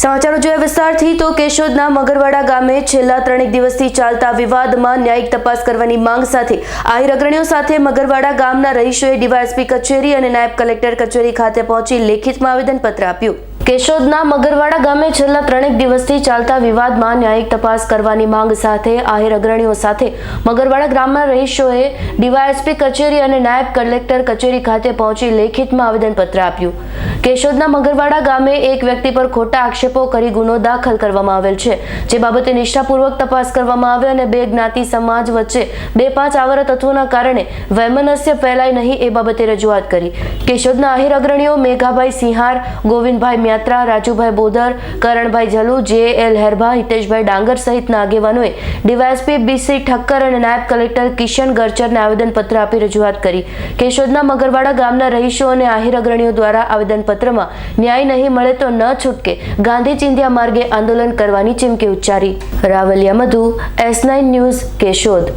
સમાચારો જોયા વિસ્તારથી તો કેશોદના મગરવાડા ગામે છેલ્લા ત્રણેક દિવસથી ચાલતા વિવાદમાં ન્યાયિક તપાસ કરવાની માંગ સાથે આહિર અગ્રણીઓ સાથે મગરવાડા ગામના રહીશોએ ડીવાયએસપી કચેરી અને નાયબ કલેક્ટર કચેરી ખાતે પહોંચી લેખિતમાં આવેદનપત્ર આપ્યું. કેશોદના મગરવાડા ગામે છેલ્લા ત્રણેક દિવસથી ચાલતા વિવાદમાં ન્યાયિક તપાસ કરવાની માંગ સાથે આહિર અગ્રણીઓ સાથે મગરવાડા ગ્રામના રહીશોએ ડીવાયએસપી કચેરી અને નાયબ કલેક્ટર કચેરી ખાતે પહોંચી લેખિતમાં આવેદનપત્ર આપ્યું. કેશોદના મગરવાડા ગામે એક વ્યક્તિ પર ખોટા આક્ષેપો કરી ગુનો દાખલ કરવામાં આવેલ છે. જે બાબતે નિષ્ઠાપૂર્વક તપાસ કરવામાં આવે અને બે જ્ઞાતિ સમાજ વચ્ચે બે પાંચ આવર તત્વોના કારણે વૈમનસ્ય ફેલાય નહીં એ બાબતે રજૂઆત કરી. કેશોદના આહિર અગ્રણીઓ મેઘાભાઈ સિંહાર, ગોવિંદભાઈ મ્યાત્રા રાજુભાઈ બોદર, કરણભાઈ જલુ જે એલ હેરભા, હિતેશભાઈ ડાંગર સહિતના આગેવાનોએ ડીવાયએસપી બીસી ઠક્કર અને નાયબ કલેક્ટર કિશન ગરચરને આવેદનપત્ર આપી રજૂઆત કરી. કેશોદના મગરવાડા ગામના રહીશો અને આહિર અગ્રણીઓ દ્વારા આવેદનપત્રમાં ન્યાય નહીં મળે તો ન છૂટકે ગાંધી ચિંધ્યા માર્ગે આંદોલન કરવાની ચીમકી ઉચ્ચારી. Ravaliya Madhu, S nine news, Keshod.